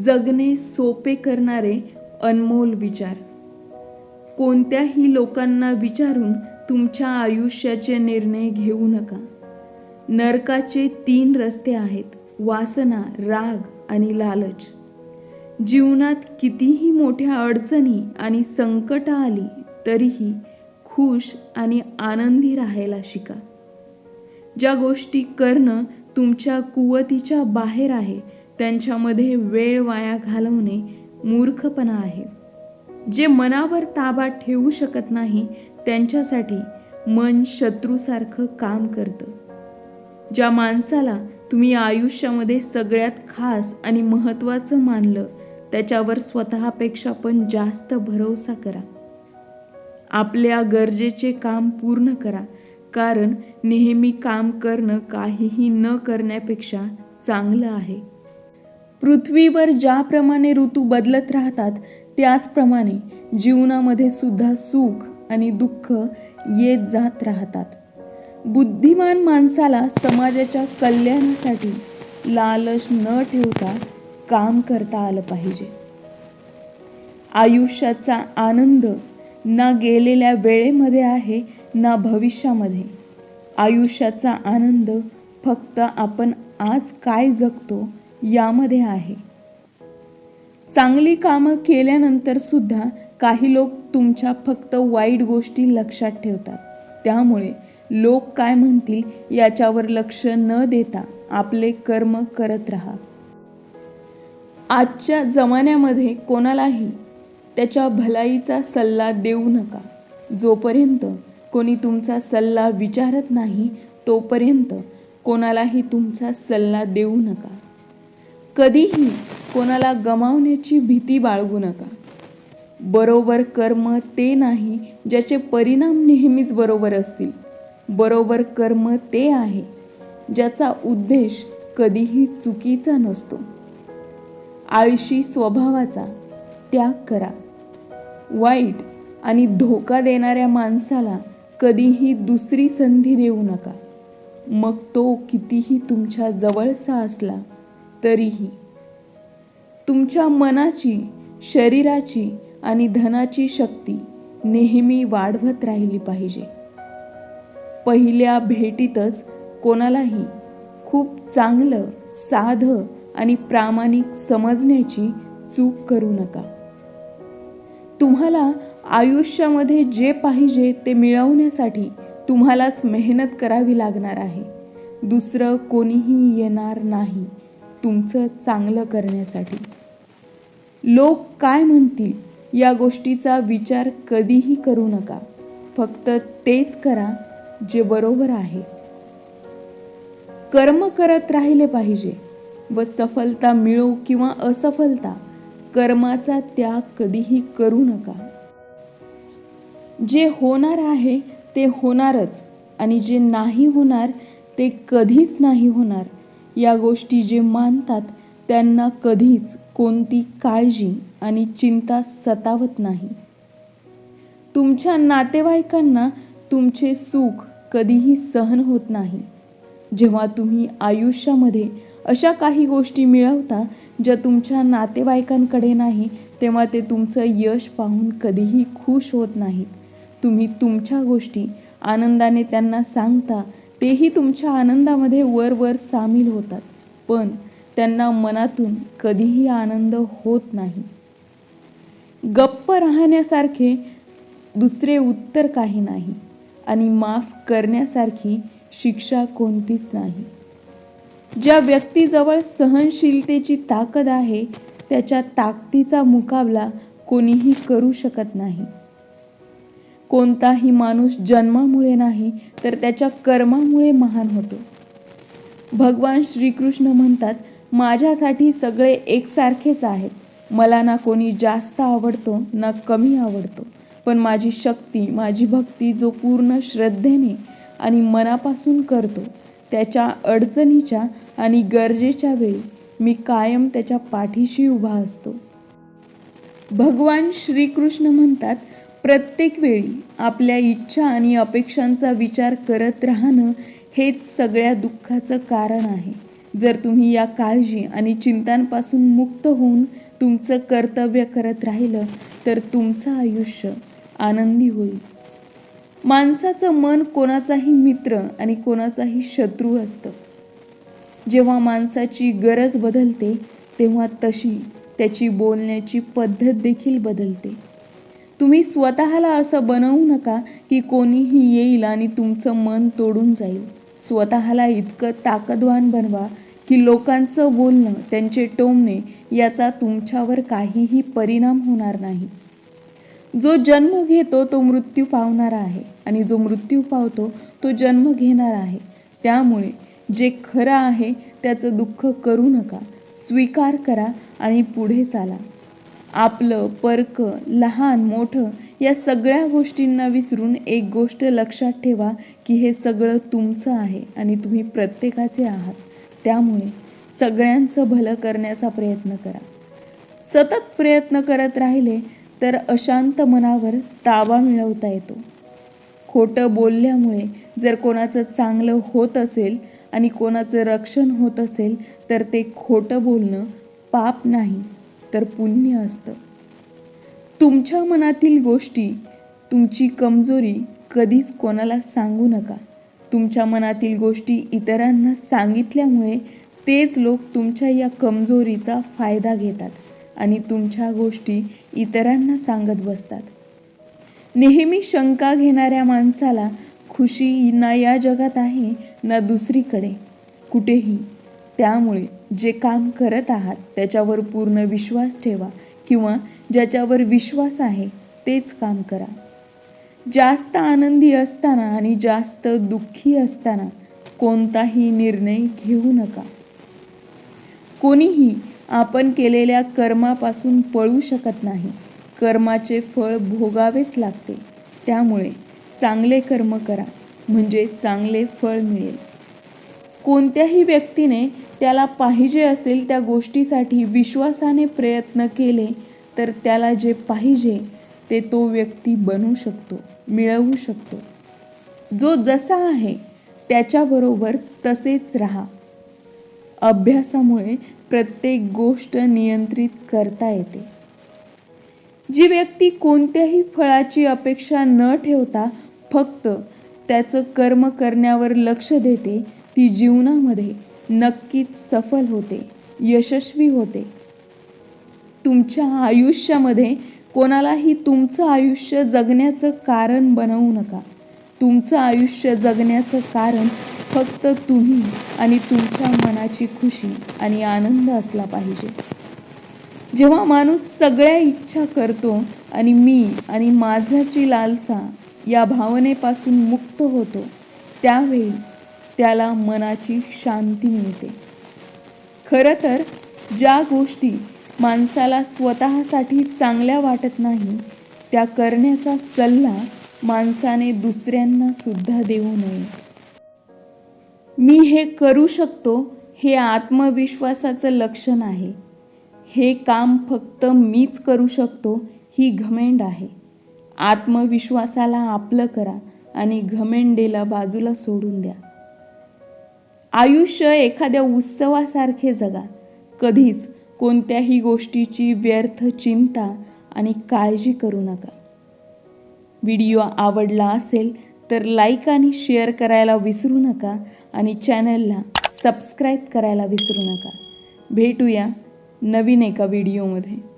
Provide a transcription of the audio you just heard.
जगणे सोपे करणारे अनमोल विचार. कोणत्याही लोकांना विचारून तुमच्या आयुष्याचे निर्णय घेऊ नका. नरकाचे तीन रस्ते आहेत वासना राग आणि लालच. जीवनात कितीही मोठ्या अडचणी आणि संकट आली तरीही खुश आणि आनंदी राहायला शिका. ज्या गोष्टी करणं तुमच्या कुवतीच्या बाहेर आहे त्यांच्यामध्ये वेळ वाया घालवणे मूर्खपणा आहे. जे मनावर ताबा ठेवू शकत नाही त्यांच्यासाठी मन शत्रूसारखं काम करतं. ज्या माणसाला तुम्ही आयुष्यामध्ये सगळ्यात खास आणि महत्त्वाचं मानलं त्याच्यावर स्वतःपेक्षा पण जास्त भरोसा करा. आपल्या गरजेचे काम पूर्ण करा कारण नेहमी काम करणं काहीही न करण्यापेक्षा चांगलं आहे. पृथ्वीवर ज्याप्रमाणे ऋतू बदलत राहतात त्याचप्रमाणे जीवनामध्ये सुद्धा सुख आणि दुःख येत जात राहतात. बुद्धिमान माणसाला समाजाच्या कल्याणासाठी लालच न ठेवता काम करता आलं पाहिजे. आयुष्याचा आनंद ना गेलेल्या वेळेमध्ये आहे ना भविष्यामध्ये. आयुष्याचा आनंद फक्त आपण आज काय जगतो यामध्ये आहे. चांगली कामं केल्यानंतर सुद्धा काही लोक तुमच्या फक्त वाईट गोष्टी लक्षात ठेवतात. त्यामुळे लोक काय म्हणतील याच्यावर लक्ष न देता आपले कर्म करत राहा. आजच्या जमान्यामध्ये कोणालाही त्याच्या भलाईचा सल्ला देऊ नका. जोपर्यंत कोणी तुमचा सल्ला विचारत नाही तोपर्यंत कोणालाही तुमचा सल्ला देऊ नका. कधीही कोणाला गमावण्याची भीती बाळगू नका. बरोबर कर्म ते नाही ज्याचे परिणाम नेहमीच बरोबर असतील. बरोबर कर्म ते आहे ज्याचा उद्देश कधीही चुकीचा नसतो. आळशी स्वभावाचा त्याग करा. वाईट आणि धोका देणाऱ्या माणसाला कधीही दुसरी संधी देऊ नका. मग तो कितीही तुमच्या जवळचा असला तरीही तुमच्या मनाची शरीराची आणि धनाची शक्ती नेहमी वाढवत राहिली पाहिजे. पहिल्या भेटीतच कोणालाही खूप चांगलं साधं आणि प्रामाणिक समजण्याची चूक करू नका. तुम्हाला आयुष्यामध्ये जे पाहिजे ते मिळवण्यासाठी तुम्हालाच मेहनत करावी लागणार आहे. दुसरं कोणीही येणार नाही. तुमचं चांगलं करण्यासाठी. लोक काय म्हणतील या गोष्टीचा विचार कधीही करू नका. फक्त तेच करा जे बरोबर आहे. कर्म करत राहिले पाहिजे व सफलता मिळो किंवा असफलता कर्माचा त्याग कधीही करू नका. जे होणार आहे ते होणारच आणि जे नाही होणार ते कधीच नाही होणार या गोष्टी जे मानतात त्यांना कधीच कोणती काळजी आणि चिंता सतावत नाही. तुमच्या नातेवाईकांना तुमचे सुख कधीही सहन होत नाही. जेव्हा तुम्ही आयुष्यामध्ये अशा काही गोष्टी मिळवता ज्या तुमच्या नातेवाईकांकडे नाही तेव्हा ते तुमचं यश पाहून कधीही खुश होत नाहीत. तुम्ही तुमच्या गोष्टी आनंदाने त्यांना सांगता तेही तुमच्या आनंदामध्ये वर वर सामील होतात पण त्यांना मनातून कधीही आनंद होत नाही. गप्प राहण्यासारखे दुसरे उत्तर काही नाही आणि माफ करण्यासारखी शिक्षा कोणतीच नाही. ज्या व्यक्तीजवळ सहनशीलतेची ताकद आहे त्याच्या ताकदीचा मुकाबला कोणीही करू शकत नाही. कोणताही माणूस जन्मामुळे नाही तर त्याच्या कर्मामुळे महान होतो. भगवान श्रीकृष्ण म्हणतात माझ्यासाठी सगळे एकसारखेच आहेत. मला ना कोणी जास्त आवडतो ना कमी आवडतो. पण माझी शक्ती माझी भक्ती जो पूर्ण श्रद्धेने आणि मनापासून करतो त्याच्या अडचणीच्या आणि गरजेच्या वेळी मी कायम त्याच्या पाठीशी उभा असतो. भगवान श्रीकृष्ण म्हणतात प्रत्येक वेळी आपल्या इच्छा आणि अपेक्षांचा विचार करत राहणं हेच सगळ्या दुःखाचं कारण आहे. जर तुम्ही या काळजी आणि चिंतांपासून मुक्त होऊन तुमचं कर्तव्य करत राहिलं तर तुमचं आयुष्य आनंदी होईल. माणसाचं मन कोणाचाही मित्र आणि कोणाचाही शत्रू असतं. जेव्हा माणसाची गरज बदलते तेव्हा तशी त्याची बोलण्याची पद्धत देखील बदलते. तुम्ही स्वतःला असं बनवू नका की कोणीही येईल आणि तुमचं मन तोडून जाईल. स्वतःला इतकं ताकदवान बनवा की लोकांचं बोलणं त्यांचे टोमणे याचा तुमच्यावर काहीही परिणाम होणार नाही. जो जन्म घेतो तो मृत्यू पावणारा आहे आणि जो मृत्यू पावतो तो जन्म घेणार आहे. त्यामुळे जे खरं आहे त्याचं दुःख करू नका. स्वीकार करा आणि पुढे चाला. आपलं परक लहान मोठं या सगळ्या गोष्टींना विसरून एक गोष्ट लक्षात ठेवा की हे सगळं तुमचं आहे आणि तुम्ही प्रत्येकाचे आहात. त्यामुळे सगळ्यांचं भलं करण्याचा प्रयत्न करा. सतत प्रयत्न करत राहिले तर अशांत मनावर ताबा मिळवता येतो. खोटं बोलल्यामुळे जर कोणाचं चांगलं होत असेल आणि कोणाचं रक्षण होत असेल तर ते खोटं बोलणं पाप नाही. तर पुण्य असतं. तुमच्या मनातील गोष्टी तुमची कमजोरी कधीच कोणाला सांगू नका. तुमच्या मनातील गोष्टी इतरांना सांगितल्यामुळे तेच लोक तुमच्या या कमजोरीचा फायदा घेतात आणि तुमच्या गोष्टी इतरांना सांगत बसतात. नेहमी शंका घेणाऱ्या माणसाला खुशी ना या जगात आहे ना दुसरीकडे. कुठेही. त्यामुळे जे काम करत आहात त्याच्यावर पूर्ण विश्वास ठेवा किंवा ज्याच्यावर विश्वास आहे तेच काम करा. जास्त आनंदी असताना आणि जास्त दुःखी असताना कोणताही निर्णय घेऊ नका. कोणीही आपण केलेल्या कर्मापासून पळू शकत नाही. कर्माचे फळ भोगावेच लागते. त्यामुळे चांगले कर्म करा म्हणजे चांगले फळ मिळेल. कोणत्याही व्यक्तीने त्याला पाहिजे असेल त्या गोष्टीसाठी विश्वासाने प्रयत्न केले तर त्याला जे पाहिजे ते तो व्यक्ती बनू शकतो मिळवू शकतो. जो जसा आहे त्याच्याबरोबर तसेच राहा. अभ्यासामुळे प्रत्येक गोष्ट नियंत्रित करता येते. जी व्यक्ती कोणत्याही फळाची अपेक्षा न ठेवता फक्त त्याचं कर्म करण्यावर लक्ष देते ती जीवनामध्ये नक्कीच सफल होते यशस्वी होते. तुमच्या आयुष्यामध्ये कोणालाही तुमचं आयुष्य जगण्याचं कारण बनवू नका. तुमचं आयुष्य जगण्याचं कारण फक्त तुम्ही आणि तुमच्या मनाची खुशी आणि आनंद असला पाहिजे. जेव्हा माणूस सगळ्या इच्छा करतो आणि मी आणि माझ्याची लालसा या भावनेपासून मुक्त होतो त्यावेळी त्याला मनाची शांती मिळते. खरं तर ज्या गोष्टी माणसाला स्वतःसाठी चांगल्या वाटत नाही त्या करण्याचा सल्ला माणसाने दुसऱ्यांना सुद्धा देऊ नये. मी हे करू शकतो हे आत्मविश्वासाचं लक्षण आहे. हे काम फक्त मीच करू शकतो ही घमेंड आहे. आत्मविश्वासाला आपलं करा आणि घमेंडेला बाजूला सोडून द्या. आयुष्य एखाद्या उत्सवासारखे जगा. कधीच कोणत्याही गोष्टीची व्यर्थ चिंता आणि काळजी करू नका. व्हिडिओ आवडला असेल तर लाईक आणि शेअर करायला विसरू नका आणि चॅनलला सबस्क्राईब करायला विसरू नका. भेटूया नवीन एका व्हिडिओमध्ये.